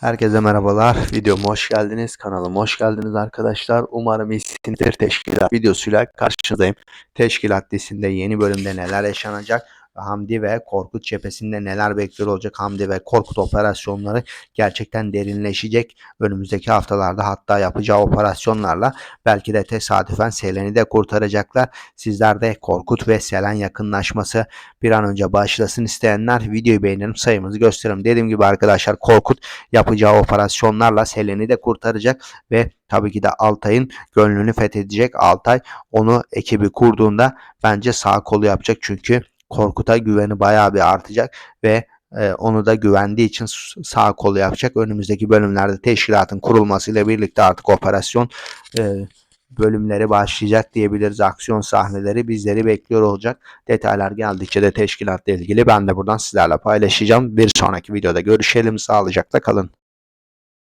Herkese merhabalar. Videoma hoş geldiniz. Kanalıma hoş geldiniz arkadaşlar. Umarım iyisinizdir. Teşkilat videosuyla karşınızdayım. Teşkilat dizisinde yeni bölümde neler yaşanacak? Hamdi ve Korkut cephesinde neler bekliyor olacak? Hamdi ve Korkut operasyonları gerçekten derinleşecek. Önümüzdeki haftalarda hatta yapacağı operasyonlarla belki de tesadüfen Selen'i de kurtaracaklar. Sizler de Korkut ve Selen yakınlaşması bir an önce başlasın isteyenler videoyu beğenelim sayımızı gösterelim. Dediğim gibi arkadaşlar Korkut yapacağı operasyonlarla Selen'i de kurtaracak ve tabii ki de Altay'ın gönlünü fethedecek. Altay onu ekibi kurduğunda bence sağ kolu yapacak çünkü Korkut'a güveni bayağı bir artacak ve e, onu da güvendiği için sağ kolu yapacak. Önümüzdeki bölümlerde teşkilatın kurulmasıyla birlikte artık operasyon e, bölümleri başlayacak diyebiliriz. Aksiyon sahneleri bizleri bekliyor olacak. Detaylar geldikçe de teşkilatla ilgili ben de buradan sizlerle paylaşacağım. Bir sonraki videoda görüşelim. Sağlıcakla kalın.